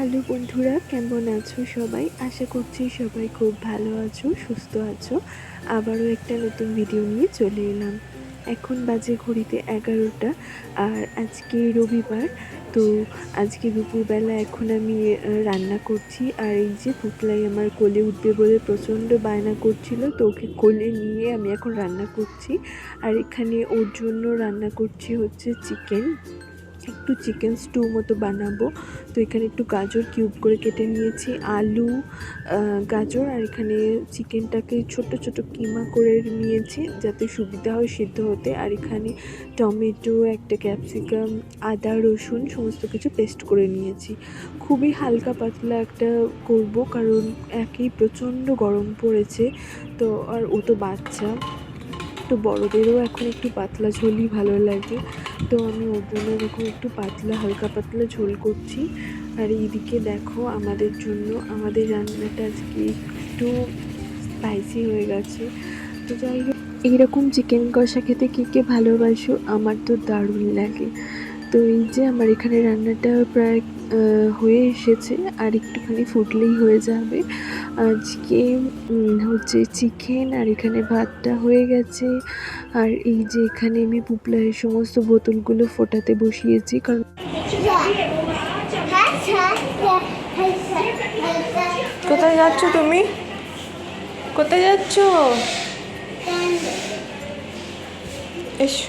Hello বন্ধুরা, কেমন আছো সবাই? আশা করছি সবাই খুব ভালো আছো, সুস্থ আছো। আবারও একটা নতুন ভিডিও নিয়ে চলে এলাম। এখন বাজে ঘড়িতে এগারোটা, আর আজকে রবিবার, তো আজকে দুপুরবেলা এখন আমি রান্না করছি। আর এই যে পুতলাই আমার কোলে উঠবে বলে প্রচণ্ড বায়না করছিল, তো ওকে কোলে নিয়ে আমি এখন রান্না করছি। আর এখানে ওর জন্য রান্না করছি হচ্ছে চিকেন। একটু চিকেন স্টু মতো বানাবো। তো এখানে একটু গাজর কিউব করে কেটে নিয়েছি, আলু গাজর, আর এখানে চিকেনটাকে ছোট ছোট কিমা করে নিয়েছি যাতে সুবিধা হয় সিদ্ধ হতে। আর এখানে টমেটো, একটা ক্যাপসিকাম আদা, রসুন সমস্ত কিছু পেস্ট করে নিয়েছি। খুবই হালকা পাতলা একটা করব, কারণ একই প্রচণ্ড গরম পড়েছে। তো, আর ও তো বাচ্চা। তো বড়দেরও এখন একটু পাতলা ঝোলই ভালো লাগে। তো আমি ওর জন্য এরকম একটু পাতলা, হালকা পাতলা ঝোল করছি। আর এইদিকে দেখো আমাদের জন্য, আমাদের রান্নাটা আজকে একটু স্পাইসি হয়ে গেছে। তো যাই হোক, এইরকম চিকেন কষা খেতে কে কে ভালোবাসো, আমার তো দারুণ লাগে। তো এই যে আমার এখানে রান্নাটা প্রায় হয়ে এসেছে আর একটুখানি ফুটলেই হয়ে যাবে। আজকে হচ্ছে চিকেন আর এখানে ভাতটা হয়ে গেছে। আর এই যে এখানে আমি পুপলারের সমস্ত বোতলগুলো ফোটাতে বসিয়েছি, কারণ কোথায় যাচ্ছ তুমি? কোথায় যাচ্ছ? এসো।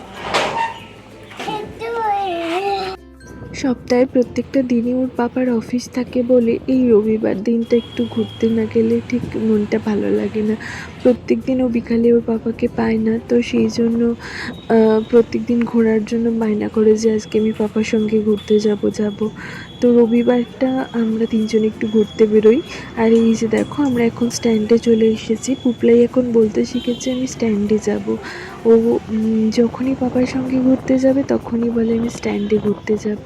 সপ্তাহে প্রত্যেকটা দিনই ওর বাবার অফিস থাকে বলে এই রবিবার দিনটা একটু ঘুরতে না গেলে ঠিক মনটা ভালো লাগে না। প্রত্যেক দিন ও বিকালে ওর বাবাকে পায় না, তো সেই জন্য প্রত্যেক দিন ঘোরার জন্য বায়না করে যে আজকে আমি পাপার সঙ্গে ঘুরতে যাব যাব। তো রবিবারটা আমরা তিনজন একটু ঘুরতে বেরোই। আর এই যে দেখো, আমরা এখন স্ট্যান্ডে চলে এসেছি। পুপলাই এখন বলতে শিখেছে, আমি স্ট্যান্ডে যাব। ও যখনই পাপার সঙ্গে ঘুরতে যাবে, তখনই বলে, আমি স্ট্যান্ডে ঘুরতে যাব।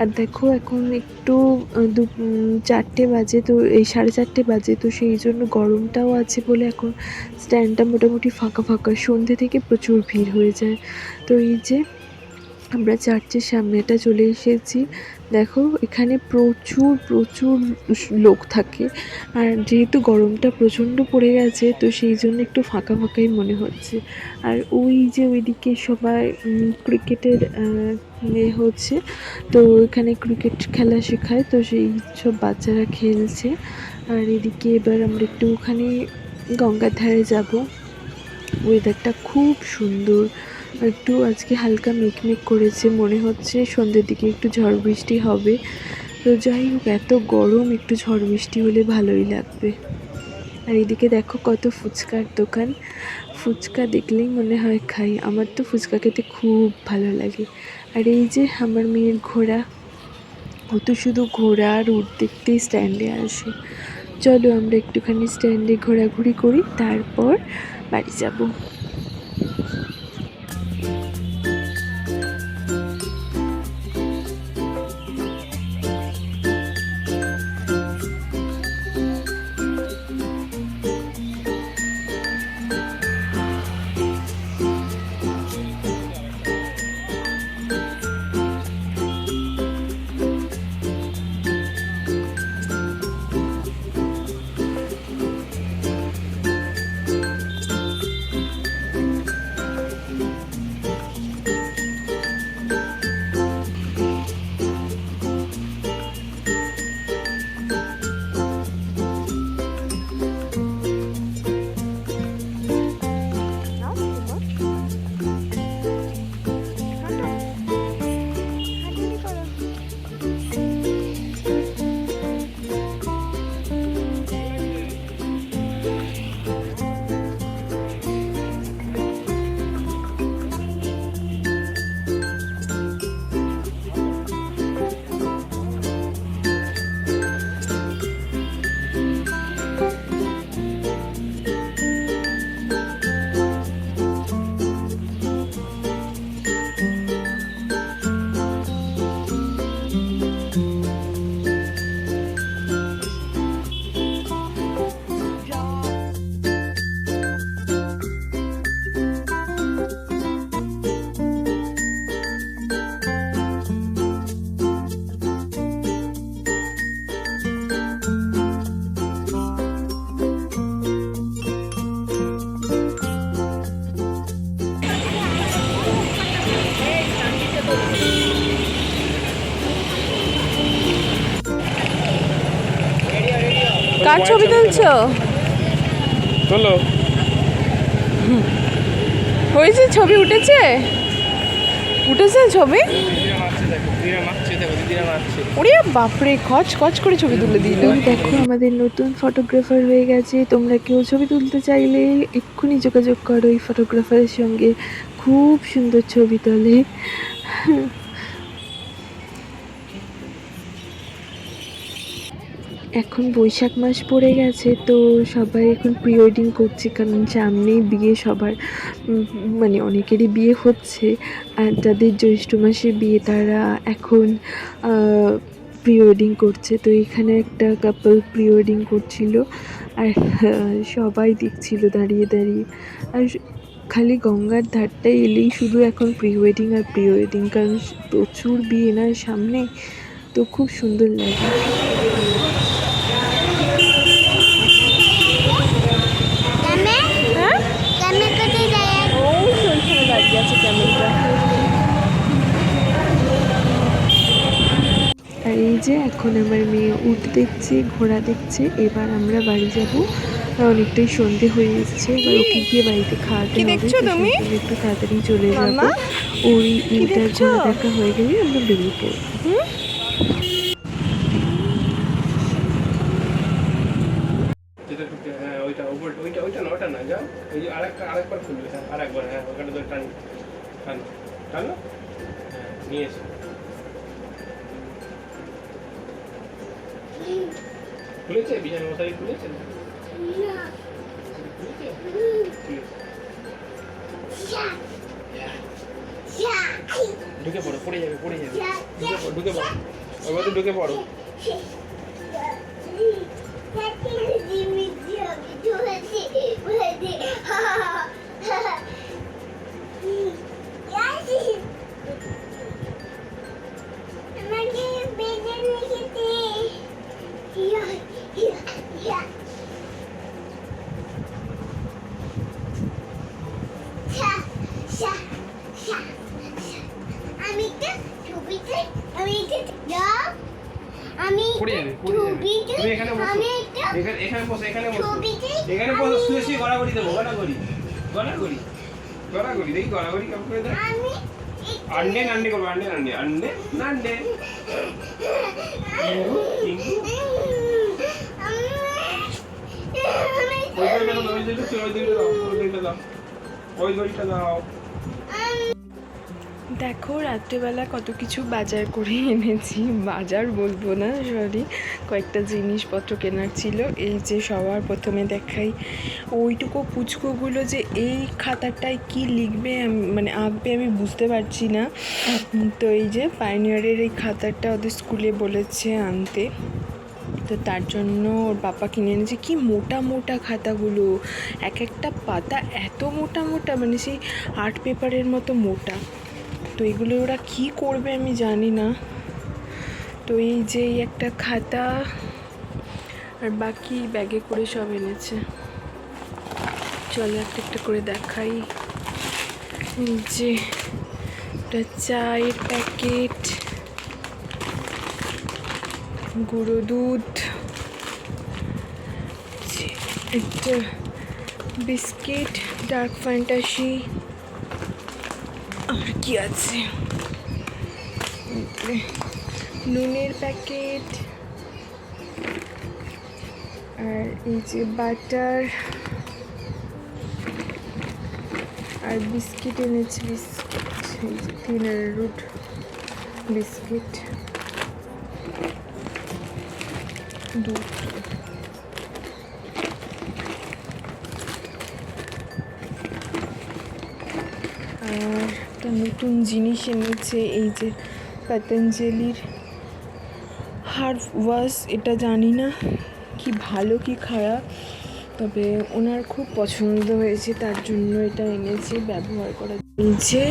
আর দেখো, এখন একটু দু চারটে বাজে তো, এই সাড়ে চারটে বাজে তো সেই জন্য গরমটাও আছে বলে এখন স্ট্যান্ডটা মোটামুটি ফাঁকা ফাঁকা। সন্ধ্যে থেকে প্রচুর ভিড় হয়ে যায়। তো এই যে আমরা চার্চের সামনেটা চলে এসেছি। দেখো, এখানে প্রচুর প্রচুর লোক থাকে। আর যেহেতু গরমটা প্রচণ্ড পড়ে গেছে, তো সেই জন্য একটু ফাঁকা ফাঁকাই মনে হচ্ছে। আর ওই যে ওইদিকে সবাই ক্রিকেটের ইয়ে হচ্ছে, তো এখানে ক্রিকেট খেলা শেখায়, তো সেই সব বাচ্চারা খেলছে। আর এদিকে এবার আমরা একটু ওখানে গঙ্গার ধারে যাব। ওয়েদারটা খুব সুন্দর। একটু আজকে হালকা মেঘমেঘ করেছে, মনে হচ্ছে সন্ধ্যের দিকে একটু ঝড় বৃষ্টি হবে। তো যাই হোক, এত গরম, একটু ঝড় বৃষ্টি হলে ভালোই লাগবে। আর এদিকে দেখো কত ফুচকার দোকান। ফুচকা দেখলেই মনে হয় খাই। আমার তো ফুচকা খেতে খুব ভালো লাগে। আর এই যে আমার মেয়ের ঘোড়া, ও তো শুধু ঘোড়া আর উট দেখতেই স্ট্যান্ডে আসে। চলো আমরা একটুখানি স্ট্যান্ডে ঘোরাঘুরি করি, তারপর বাড়ি যাব। কার ছবি তুলছো? তোলো হয়েছে ছবি উঠেছে? উঠেছে ছবি? ওরে বাপরে খচ খচ করে ছবি তুলে দিল। দেখো আমাদের নতুন ফটোগ্রাফার হয়ে গেছে। তোমরা কেউ ছবি তুলতে চাইলে এক্ষুনি যোগাযোগ করো এই ফটোগ্রাফারের সঙ্গে। খুব সুন্দর ছবি তোলে। এখন বৈশাখ মাস পড়ে গেছে, তো সবাই এখন প্রি ওয়েডিং করছে, কারণ সামনেই বিয়ে সবার মানে অনেকেরই বিয়ে হচ্ছে, আর যাদের জ্যৈষ্ঠ মাসে বিয়ে তারা এখন প্রি ওয়েডিং করছে। তো এখানে একটা কাপল প্রি ওয়েডিং করছিল, আর সবাই দেখছিল দাঁড়িয়ে দাঁড়িয়ে। আর খালি গঙ্গার ধারটায় এলেই শুধু এখন প্রি ওয়েডিং আর প্রি ওয়েডিং কারণ প্রচুর বিয়ে না সামনে, তো খুব সুন্দর লাগে হ্যাঁ ক্যামেল কোথায় যায় ওই তো ওইখানে দাঁড়িয়ে আছে ক্যামেলটা আর এই যে এখন আমার মেয়ে উঠ দেখছে ঘোড়া দেখছে এবার আমরা বাড়ি যাব। অনেকটাই সন্ধে হয়ে এসেছে এবার ওকে গিয়ে বাড়িতে খাওয়াতে কি হবে। দেখছ তুমি? একটু তাড়াতাড়ি চলে যাব। ওই উটার? ঘোড়া দেখা হয়ে গেলে আমরা বেরিয়ে পড়ব হ্যাঁ ওইটা ওইটা ওইটা ওটা না যাও। ওই যে আরেকটা আরেকবার খুলবে হ্যাঁ আরেকবার হ্যাঁ ওখানে ধরে টান টান টানো। হ্যাঁ নিয়ে এসো। খুলেছে? বিছানা মশারি খুলেছে। ঢুকে পড়ো পড়ে যাবে পড়ে যাবে। ঢুকে পড়ো ঢুকে পড়ো। মধ্যে ঢুকে পড়ো। পড়ে যাবে পড়ে যাবে। তুমি এখানে বসো। এখানে এখানে বসো এখানে বসো। এখানে বসো শুয়ে শুয়ে গড়াগড়ি দেবো গড়াগড়ি। গড়াগড়ি। গড়াগড়ি দেখি গড়াগড়ি কেমন করে দেয়। আন্ডে নান্ডে করব আন্ডে নান্ডে আন্ডে নান্ডে। ওই দড়িটা দাও ওই দড়িটা ওই দড়িটা দাও ওই দড়িটা দাও ওই দড়িটা দাও। দেখো, রাত্রেবেলা কত কিছু বাজার করে এনেছি। বাজার বলব না, সরি। কয়েকটা জিনিসপত্র কেনার ছিল। এই যে সবার প্রথমে দেখাই ওইটুকু পুচকুগুলো যে এই খাতাটায় কি লিখবে মানে আঁকবে আমি বুঝতে পারছি না। তো এই যে পাইনিয়ারের এই খাতাটা ওদের স্কুলে বলেছে আনতে। তো তার জন্য ওর বাবা কিনে এনেছে। কি মোটা মোটা খাতাগুলো? এক একটা পাতা এত মোটা মোটা মানে সেই আর্ট পেপারের মতো মোটা। তো এগুলো ওরা কি করবে আমি জানি না। তো এই যে একটা খাতা আর বাকি ব্যাগে করে সব এনেছে। চলো একটা একটা করে দেখাই। যে একটা চায়ের প্যাকেট, গুঁড়ো দুধ একটা বিস্কিট, ডার্ক ফ্যান্টাসি আর কি আছে নুনের প্যাকেট আর এই যে বাটার আর বিস্কিট এনেছি বিস্কিট এই যে থিনার রুট বিস্কিট দুধ আর একটা নতুন জিনিস এনেছে, এই যে পতঞ্জলির হার্ভ ওয়াশ, এটা জানি না কি ভালো কি খারাপ, তবে ওনার খুব পছন্দ হয়েছে, তার জন্য এটা এনেছে, ব্যবহার করা যে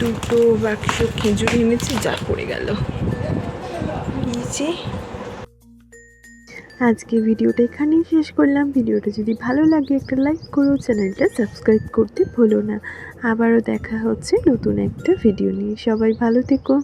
দুটো বাক্স খেজুর এনেছে, যা পড়ে গেল। যে আজকে ভিডিওটা এখানেই শেষ করলাম। ভিডিওটা যদি ভালো লাগে একটা লাইক করো, চ্যানেলটা সাবস্ক্রাইব করতে ভুলো না। আবারও দেখা হচ্ছে নতুন একটা ভিডিও নিয়ে। সবাই ভালো থেকো।